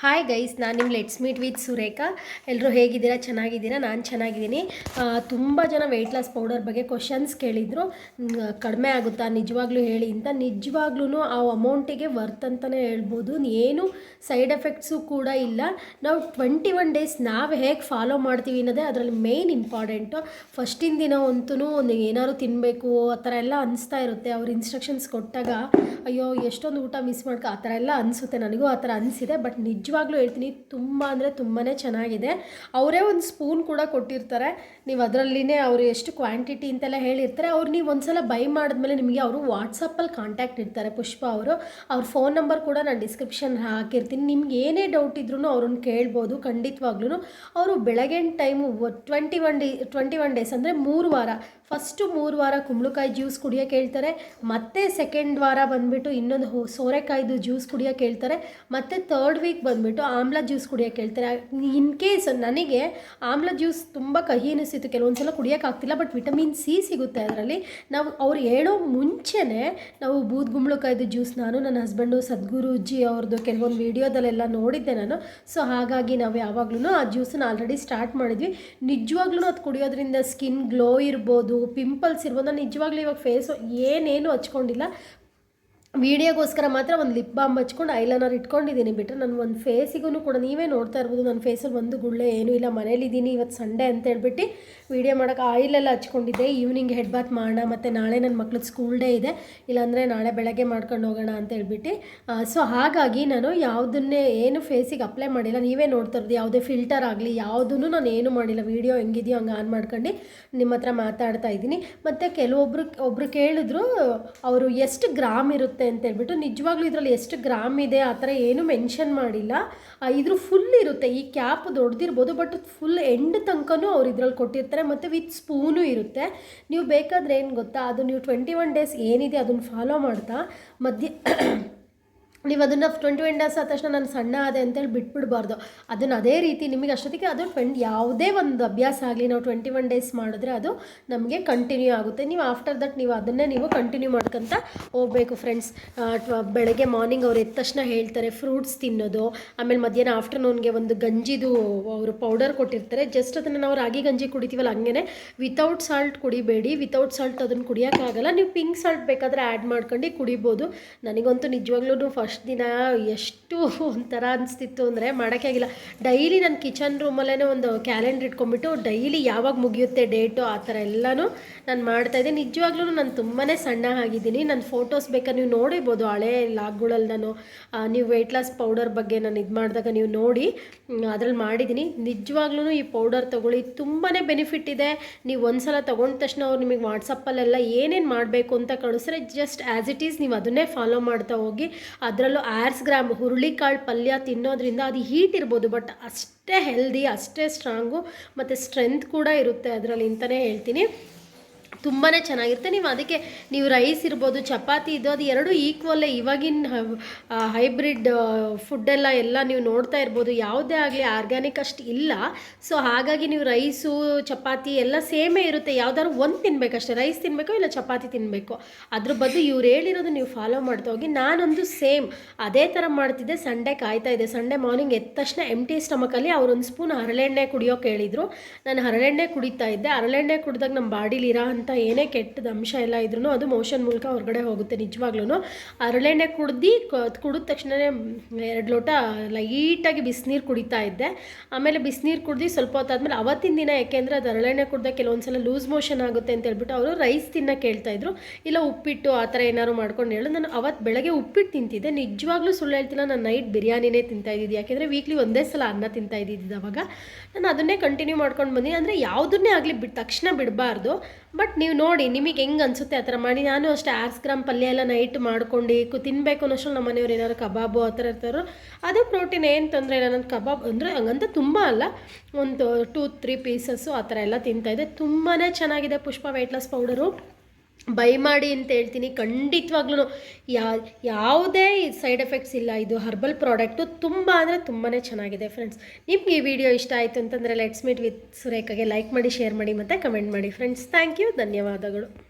Hi guys ನಾನು ನಿಮ್ಮ let's meet with Surekha. ಎಲ್ಲರೂ ಹೇಗಿದ್ದೀರಾ? ಚೆನ್ನಾಗಿದ್ದೀರಾ? ನಾನು ಚೆನ್ನಾಗಿದ್ದೀನಿ. ತುಂಬ ಜನ ವೆಯ್ಟ್ ಲಾಸ್ ಪೌಡರ್ ಬಗ್ಗೆ ಕ್ವಶನ್ಸ್ ಕೇಳಿದರು. ಕಡಿಮೆ ಆಗುತ್ತಾ? ನಿಜವಾಗ್ಲೂ ಹೇಳಿ ಅಂತ. ನಿಜವಾಗ್ಲೂ ಆ ಅಮೌಂಟಿಗೆ ವರ್ತ್ ಅಂತಲೇ ಹೇಳ್ಬೋದು. ಏನು ಸೈಡ್ ಎಫೆಕ್ಟ್ಸು ಕೂಡ ಇಲ್ಲ. ನಾವು ಟ್ವೆಂಟಿ ಒನ್ ಡೇಸ್ ನಾವು ಹೇಗೆ ಫಾಲೋ ಮಾಡ್ತೀವಿ ಅನ್ನೋದೇ ಅದರಲ್ಲಿ ಮೇಯ್ನ್ ಇಂಪಾರ್ಟೆಂಟು ಫಸ್ಟಿನ ದಿನ ಅಂತೂ ಒಂದು ಏನಾದ್ರು ತಿನ್ನಬೇಕು ಆ ಥರ ಎಲ್ಲ ಅನಿಸ್ತಾ ಇರುತ್ತೆ. ಅವ್ರ ಇನ್ಸ್ಟ್ರಕ್ಷನ್ಸ್ ಕೊಟ್ಟಾಗ, ಅಯ್ಯೋ, ಎಷ್ಟೊಂದು ಊಟ ಮಿಸ್ ಮಾಡ್ಕೊ, ಆ ಥರ ಎಲ್ಲ ಅನಿಸುತ್ತೆ. ನನಗೂ ಆ ಥರ ಅನಿಸಿದೆ. ಬಟ್ ನಿಜವಾಗ್ಲೂ ಹೇಳ್ತೀನಿ, ತುಂಬ ಅಂದರೆ ತುಂಬಾ ಚೆನ್ನಾಗಿದೆ. ಅವರೇ ಒಂದು ಸ್ಪೂನ್ ಕೂಡ ಕೊಟ್ಟಿರ್ತಾರೆ. ನೀವು ಅದರಲ್ಲಿನೇ ಅವರು ಎಷ್ಟು ಕ್ವಾಂಟಿಟಿ ಅಂತೆಲ್ಲ ಹೇಳಿರ್ತಾರೆ. ಅವ್ರು ನೀವು ಒಂದ್ಸಲ ಬೈ ಮಾಡಿದ್ಮೇಲೆ ನಿಮಗೆ ಅವರು ವಾಟ್ಸಪ್ಪಲ್ಲಿ ಕಾಂಟ್ಯಾಕ್ಟ್ ಇರ್ತಾರೆ ಪುಷ್ಪ ಅವರು. ಅವ್ರ ಫೋನ್ ನಂಬರ್ ಕೂಡ ನಾನು ಡಿಸ್ಕ್ರಿಪ್ಷನ್ ಹಾಕಿರ್ತೀನಿ. ನಿಮ್ಗೆ ಏನೇ ಡೌಟ್ ಇದ್ರೂ ಅವ್ರನ್ನ ಕೇಳ್ಬೋದು ಖಂಡಿತವಾಗ್ಲೂ ಅವರು ಬೆಳಗಿನ time twenty one day twenty one days ಅಂದರೆ ಮೂರು ವಾರ. ಫಸ್ಟು ಮೂರು ವಾರ ಕುಂಬಳಕಾಯಿ ಜ್ಯೂಸ್ ಕುಡಿಯೋಕೆ ಹೇಳ್ತಾರೆ ಮತ್ತೆ ಸೆಕೆಂಡ್ ವಾರ ಬಂದುಬಿಟ್ಟು ಇನ್ನೊಂದು ಹೋ, ಸೋರೆಕಾಯ್ದು ಜ್ಯೂಸ್ ಕುಡಿಯೋಕೆ ಹೇಳ್ತಾರೆ ಮತ್ತು ತರ್ಡ್ ವೀಕ್ ಬಂದುಬಿಟ್ಟು ಆಮ್ಲ ಜ್ಯೂಸ್ ಕುಡಿಯೋಕೆ ಹೇಳ್ತಾರೆ ಇನ್ ಕೇಸ್ ನನಗೆ ಆಮ್ಲ ಜ್ಯೂಸ್ ತುಂಬ ಕಹಿ ಅನಿಸಿತ್ತು ಕೆಲವೊಂದು ಸಲ ಕುಡಿಯೋಕ್ಕಾಗ್ತಿಲ್ಲ ಬಟ್ ವಿಟಮಿನ್ ಸಿ ಸಿಗುತ್ತೆ ಅದರಲ್ಲಿ. ನಾವು, ಅವ್ರು ಹೇಳೋ ಮುಂಚೆನೇ ನಾವು ಬೂದ್ ಗುಂಬಳಕಾಯ್ದು ಜ್ಯೂಸ್ ನಾನು, ನನ್ನ ಹಸ್ಬೆಂಡು ಸದ್ಗುರುಜಿ ಅವ್ರದ್ದು ಕೆಲವೊಂದು ವೀಡಿಯೋದಲ್ಲೆಲ್ಲ ನೋಡಿದ್ದೆ ನಾನು. ಸೊ ಹಾಗಾಗಿ ನಾವು ಯಾವಾಗ್ಲೂ ಆ ಜ್ಯೂಸನ್ನು ಆಲ್ರೆಡಿ ಸ್ಟಾರ್ಟ್ ಮಾಡಿದ್ವಿ. ನಿಜವಾಗ್ಲೂ ಅದು ಕುಡಿಯೋದ್ರಿಂದ ಸ್ಕಿನ್ ಗ್ಲೋ ಇರ್ಬೋದು ಪಿಂಪಲ್ಸ್ ಇರ್ಬೋದು. ನಾನು ನಿಜವಾಗ್ಲೂ ಇವಾಗ ಫೇಸು ಏನೇನು ಹಚ್ಕೊಂಡಿಲ್ಲ. ವೀಡಿಯೋಗೋಸ್ಕರ ಮಾತ್ರ ಒಂದು ಲಿಪ್ ಬಾಮ್ ಹಚ್ಕೊಂಡು ಐಲೈನರ್ ಇಟ್ಕೊಂಡಿದ್ದೀನಿ ಬಿಟ್ಟರೆ ನನ್ನ ಒಂದು ಫೇಸಿಗೂ ಕೂಡ ನೀವೇ ನೋಡ್ತಾ ಇರ್ಬೋದು. ನನ್ನ ಫೇಸಲ್ಲಿ ಒಂದು ಗುಳ್ಳೆ ಏನೂ ಇಲ್ಲ. ಮನೇಲಿದ್ದೀನಿ. ಇವತ್ತು ಸಂಡೇ ಅಂತ ಹೇಳ್ಬಿಟ್ಟು ವೀಡಿಯೋ ಮಾಡೋಕೆ ಆಯಿಲೆಲ್ಲ ಹಚ್ಕೊಂಡಿದ್ದೆ. ಈವ್ನಿಂಗ್ ಹೆಡ್ ಬಾತ್ ಮಾಡೋಣ. ಮತ್ತು ನಾಳೆ ನನ್ನ ಮಕ್ಳದ್ದು ಸ್ಕೂಲ್ ಡೇ ಇದೆ. ಇಲ್ಲಾಂದರೆ ನಾಳೆ ಬೆಳಗ್ಗೆ ಮಾಡ್ಕೊಂಡು ಹೋಗೋಣ ಅಂತ ಹೇಳ್ಬಿಟ್ಟು. ಸೊ ಹಾಗಾಗಿ ನಾನು ಯಾವುದನ್ನೇ ಏನು ಫೇಸಿಗೆ ಅಪ್ಲೈ ಮಾಡಿಲ್ಲ. ನೀವೇ ನೋಡ್ತಾ ಇರೋದು ಯಾವುದೇ ಫಿಲ್ಟರ್ ಆಗಲಿ ಯಾವುದನ್ನು ನಾನು ಏನು ಮಾಡಿಲ್ಲ. ವೀಡಿಯೋ ಹೆಂಗಿದೆಯೋ ಹಂಗೆ ಆನ್ ಮಾಡ್ಕೊಂಡು ನಿಮ್ಮ ಹತ್ರ ಮಾತಾಡ್ತಾ ಇದ್ದೀನಿ. ಮತ್ತು ಕೆಲವೊಬ್ರು, ಒಬ್ರು ಕೇಳಿದ್ರು, ಅವರು ಎಷ್ಟು ಗ್ರಾಮ್ ಇರುತ್ತೆ ಅಂತ ಹೇಳ್ಬಿಟ್ಟು ನಿಜವಾಗ್ಲೂ ಇದರಲ್ಲಿ ಎಷ್ಟು ಗ್ರಾಮ್ ಇದೆ, ಆ ಥರ ಏನು ಮೆನ್ಷನ್ ಮಾಡಿಲ್ಲ. ಇದ್ರ ಫುಲ್ ಇರುತ್ತೆ. ಈ ಕ್ಯಾಪ್ ದೊಡ್ಡದಿರ್ಬೋದು ಬಟ್ ಫುಲ್ ಎಂಡ್ ತನಕನೂ ಅವ್ರು ಇದ್ರಲ್ಲಿ ಕೊಟ್ಟಿರ್ತಾರೆ, ಮತ್ತು ವಿತ್ ಸ್ಪೂನು ಇರುತ್ತೆ. ನೀವು ಬೇಕಾದ್ರೆ ಏನು ಗೊತ್ತಾ, ಅದು ನೀವು ಟ್ವೆಂಟಿ ಒನ್ ಡೇಸ್ ಏನಿದೆ ಅದನ್ನು ಫಾಲೋ ಮಾಡ್ತಾ, ಮಧ್ಯೆ ನೀವು ಅದನ್ನು ಟ್ವೆಂಟಿ ಒನ್ ಡೇಸ್ ಆದ ತಕ್ಷಣ ನಾನು ಸಣ್ಣ ಆದೆ ಅಂತೇಳಿ ಬಿಟ್ಬಿಡ್ಬಾರ್ದು. ಅದನ್ನು ಅದೇ ರೀತಿ ನಿಮಗೆ ಅಷ್ಟೊತ್ತಿಗೆ ಅದು ಟ್ವೆಂಟ್, ಯಾವುದೇ ಒಂದು ಅಭ್ಯಾಸ ಆಗಲಿ, ನಾವು ಟ್ವೆಂಟಿ ಒನ್ ಡೇಸ್ ಮಾಡಿದ್ರೆ ಅದು ನಮಗೆ ಕಂಟಿನ್ಯೂ ಆಗುತ್ತೆ. ನೀವು ಆಫ್ಟರ್ ದಟ್ ನೀವು ಅದನ್ನೇ ನೀವು ಕಂಟಿನ್ಯೂ ಮಾಡ್ಕೊತ ಹೋಗಬೇಕು ಫ್ರೆಂಡ್ಸ್ ಬೆಳಗ್ಗೆ ಮಾರ್ನಿಂಗ್ ಅವ್ರು ಎದ್ದ ತಕ್ಷಣ ಹೇಳ್ತಾರೆ ಫ್ರೂಟ್ಸ್ ತಿನ್ನೋದು, ಆಮೇಲೆ ಮಧ್ಯಾಹ್ನ ಆಫ್ಟರ್ನೂನ್ಗೆ ಒಂದು ಗಂಜಿದು ಅವರು ಪೌಡರ್ ಕೊಟ್ಟಿರ್ತಾರೆ. ಜಸ್ಟ್ ಅದನ್ನು ನಾವು ರಾಗಿ ಗಂಜಿ ಕುಡಿತೀವಲ್ಲ ಹಂಗೆ ವಿತೌಟ್ ಸಾಲ್ಟ್ ಕುಡಿಬೇಡಿ ವಿತೌಟ್ ಸಾಲ್ಟ್ ಅದನ್ನು ಕುಡಿಯೋಕ್ಕಾಗಲ್ಲ ನೀವು ಪಿಂಕ್ ಸಾಲ್ಟ್ ಬೇಕಾದರೆ ಆ್ಯಡ್ ಮಾಡ್ಕೊಂಡು ಕುಡಿಬೋದು. ನನಗಂತೂ ನಿಜವಾಗ್ಲೂ ಫಸ್ಟ್ ದಿನ ಎಷ್ಟು ಒಂಥರ ಅನಿಸ್ತಿತ್ತು ಅಂದರೆ ಮಾಡೋಕ್ಕಾಗಿಲ್ಲ ಡೈಲಿ ನನ್ನ ಕಿಚನ್ ರೂಮಲ್ಲೇ ಒಂದು ಕ್ಯಾಲೆಂಡರ್ ಇಟ್ಕೊಂಡ್ಬಿಟ್ಟು ಡೈಲಿ ಯಾವಾಗ ಮುಗಿಯುತ್ತೆ ಡೇಟು ಆ ಥರ ಎಲ್ಲನೂ ನಾನು ಮಾಡ್ತಾಯಿದ್ದೆ ನಿಜವಾಗ್ಲೂ ನಾನು ತುಂಬಾ ಸಣ್ಣ ಆಗಿದ್ದೀನಿ. ನನ್ನ ಫೋಟೋಸ್ ಬೇಕಾದ್ರೆ ನೀವು ನೋಡಿಬೋದು ಹಳೆ ಲಾಗ್ಗಳಲ್ಲಿ ನಾನು ನೀವು ವೆಯ್ಟ್ ಲಾಸ್ ಪೌಡರ್ ಬಗ್ಗೆ ನಾನು ಇದು ಮಾಡಿದಾಗ ನೀವು ನೋಡಿ ಅದ್ರಲ್ಲಿ ಮಾಡಿದ್ದೀನಿ. ನಿಜವಾಗ್ಲೂ ಈ ಪೌಡರ್ ತೊಗೊಳ್ಳಿ. ತುಂಬಾ ಬೆನಿಫಿಟ್ ಇದೆ. ನೀವು ಒಂದ್ಸಲ ತೊಗೊಂಡ ತಕ್ಷಣ ಅವ್ರು ನಿಮಗೆ ವಾಟ್ಸಪ್ಪಲ್ಲೆಲ್ಲ ಏನೇನು ಮಾಡಬೇಕು ಅಂತ ಕಳಿಸ್ರೆ ಜಸ್ಟ್ ಆ್ಯಸ್ ಇಟ್ ಈಸ್ ನೀವು ಅದನ್ನೇ ಫಾಲೋ ಮಾಡ್ತಾ ಹೋಗಿ ಅದರಲ್ಲೂ ಆರ್ಸ್ ಗ್ರಾಮ್ ಹುರುಳಿಕಾಳು ಪಲ್ಯ ತಿನ್ನೋದ್ರಿಂದ ಅದು ಹೀಟ್ ಇರ್ಬೋದು, ಬಟ್ ಅಷ್ಟೇ ಹೆಲ್ದಿ ಅಷ್ಟೇ ಸ್ಟ್ರಾಂಗು ಮತ್ತು ಸ್ಟ್ರೆಂತ್ ಕೂಡ ಇರುತ್ತೆ ಅದರಲ್ಲಿ ಅಂತಲೇ ಹೇಳ್ತೀನಿ. ತುಂಬಾ ಚೆನ್ನಾಗಿರುತ್ತೆ. ನೀವು ಅದಕ್ಕೆ ನೀವು ರೈಸ್ ಇರ್ಬೋದು, ಚಪಾತಿ ಇದು ಅದು ಎರಡು ಈಕ್ವಲ್ಲೇ ಇವಾಗಿನ ಹೈಬ್ರಿಡ್ ಫುಡ್ಡೆಲ್ಲ ಎಲ್ಲ ನೀವು ನೋಡ್ತಾ ಇರ್ಬೋದು. ಯಾವುದೇ ಆಗಲಿ ಆರ್ಗ್ಯಾನಿಕ್ ಅಷ್ಟು ಇಲ್ಲ. ಸೊ ಹಾಗಾಗಿ ನೀವು ರೈಸು ಚಪಾತಿ ಎಲ್ಲ ಸೇಮೇ ಇರುತ್ತೆ. ಯಾವ್ದಾದ್ರು ಒಂದು ತಿನ್ಬೇಕಷ್ಟೇ. ರೈಸ್ ತಿನ್ಬೇಕು ಇಲ್ಲ ಚಪಾತಿ ತಿನ್ನಬೇಕು ಅದ್ರ ಬದಲು ಇವ್ರು ಹೇಳಿರೋದು ನೀವು ಫಾಲೋ ಮಾಡ್ತಾ ಹೋಗಿ. ನಾನೊಂದು ಸೇಮ್ ಅದೇ ಥರ ಮಾಡ್ತಿದ್ದೆ. ಸಂಡೇ ಕಾಯ್ತಾ ಇದ್ದೆ. ಸಂಡೇ ಮಾರ್ನಿಂಗ್ ಎದ್ದ ತಕ್ಷಣ ಎಂ ಟಿ ಸ್ಟಮಕಲ್ಲಿ ಒಂದು ಸ್ಪೂನ್ ಹರಳೆಣ್ಣೆ ಕುಡಿಯೋಕೆ ಹೇಳಿದರು. ನಾನು ಹರಳೆಣ್ಣೆ ಕುಡಿತಾ ಇದ್ದೆ. ಹರಳೆಣ್ಣೆ ಕುಡಿದಾಗ ನಮ್ಮ ಬಾಡಿಲಿರೋ ಅಂತ ಏನೇ ಕೆಟ್ಟದ ಅಂಶ ಎಲ್ಲ ಇದ್ರೂ ಅದು ಮೋಷನ್ ಮೂಲಕ ಹೊರಗಡೆ ಹೋಗುತ್ತೆ ನಿಜವಾಗ್ಲೂ ಹರಳೆಣ್ಣೆ ಕುಡ್ದು ಕುಡಿದ ತಕ್ಷಣವೇ ಎರಡು ಲೋಟ ಲೈಟಾಗಿ ಬಿಸಿನೀರು ಕುಡಿತಾ ಇದ್ದೆ. ಆಮೇಲೆ ಬಿಸಿನೀರು ಕುಡ್ದು ಸ್ವಲ್ಪ ಹೊತ್ತಾದ್ಮೇಲೆ ಅವತ್ತಿನ ದಿನ ಯಾಕೆಂದರೆ ಅದು ಹರಳೆಣ್ಣೆ ಕುಡ್ದೆ ಕೆಲವೊಂದು ಸಲ ಲೂಸ್ ಮೋಷನ್ ಆಗುತ್ತೆ ಅಂತ ಹೇಳ್ಬಿಟ್ಟು ಅವರು ರೈಸ್ ತಿನ್ನಕ್ಕೆ ಹೇಳ್ತಾ ಇದ್ರು. ಇಲ್ಲ ಉಪ್ಪಿಟ್ಟು ಆ ಥರ ಏನಾದ್ರು ಮಾಡ್ಕೊಂಡು ಹೇಳು. ನಾನು ಅವತ್ತು ಬೆಳಗ್ಗೆ ಉಪ್ಪಿಟ್ಟು ತಿಂತಿದ್ದೆ. ನಿಜವಾಗ್ಲೂ ಸುಳ್ಳು ಹೇಳ್ತಿಲ್ಲ. ನಾನು ನೈಟ್ ಬಿರಿಯಾನಿನೇ ತಿಂತಾ ಇದ್ದಿದ್ದು. ಯಾಕೆಂದರೆ ವೀಕ್ಲಿ ಒಂದೇ ಸಲ ಅನ್ನ ತಿಂತಾ ಇದ್ದಿದ್ದು ಅವಾಗ. ನಾನು ಅದನ್ನೇ ಕಂಟಿನ್ಯೂ ಮಾಡ್ಕೊಂಡು ಬಂದಿನಿ. ಅಂದರೆ ಯಾವುದನ್ನೇ ಆಗಲಿ ಬಿಟ್ಟು ತಕ್ಷಣ ಬಿಡಬಾರ್ದು. ಬಟ್ ನೀವು ನೋಡಿ, ನಿಮಗೆ ಹೆಂಗೆ ಅನಿಸುತ್ತೆ ಆ ಥರ ಮಾಡಿ? ನಾನು ಅಷ್ಟೇ ಆರ್ಸ್ ಗ್ರಾಮ್ ಪಲ್ಯ ಎಲ್ಲ ನೈಟ್ ಮಾಡ್ಕೊಂಡು ತಿನ್ನಬೇಕು ಅನ್ನೋಷ್ಟು ನಮ್ಮ ಮನೆಯವ್ರು ಏನಾದ್ರು ಕಬಾಬು ಆ ಥರ ಇರ್ತಾರೋ, ಅದು ಪ್ರೋಟೀನ್ ಏನು ತೊಂದರೆ ಇಲ್ಲ. ನನ್ನ ಕಬಾಬ್ ಅಂದರೆ ಹಂಗಂತ ತುಂಬ ಅಲ್ಲ. ಒಂದು ಟೂ ತ್ರೀ ಪೀಸಸ್ಸು ಆ ಥರ ಎಲ್ಲ ತಿಂತಾಯಿದೆ ತುಂಬಾ ಚೆನ್ನಾಗಿದೆ Pushpa weight loss powder buy ಮಾಡಿ ಅಂತ ಹೇಳ್ತೀನಿ. ಖಂಡಿತವಾಗ್ಲೂ ಯಾ, ಯಾವುದೇ ಸೈಡ್ ಎಫೆಕ್ಟ್ಸ್ ಇಲ್ಲ. ಇದು ಹರ್ಬಲ್ ಪ್ರಾಡಕ್ಟು ತುಂಬ ಅಂದರೆ ತುಂಬಾ ಚೆನ್ನಾಗಿದೆ ಫ್ರೆಂಡ್ಸ್. ನಿಮ್ಗೆ ಈ ವಿಡಿಯೋ ಇಷ್ಟ ಆಯಿತು ಅಂತಂದರೆ ಲೆಟ್ಸ್ ಮೀಟ್ ವಿತ್ ಸುರೇಖಾಗೆ. ಲೈಕ್ ಮಾಡಿ, ಶೇರ್ ಮಾಡಿ ಮತ್ತು ಕಮೆಂಟ್ ಮಾಡಿ ಫ್ರೆಂಡ್ಸ್. Thank you. ಧನ್ಯವಾದಗಳು.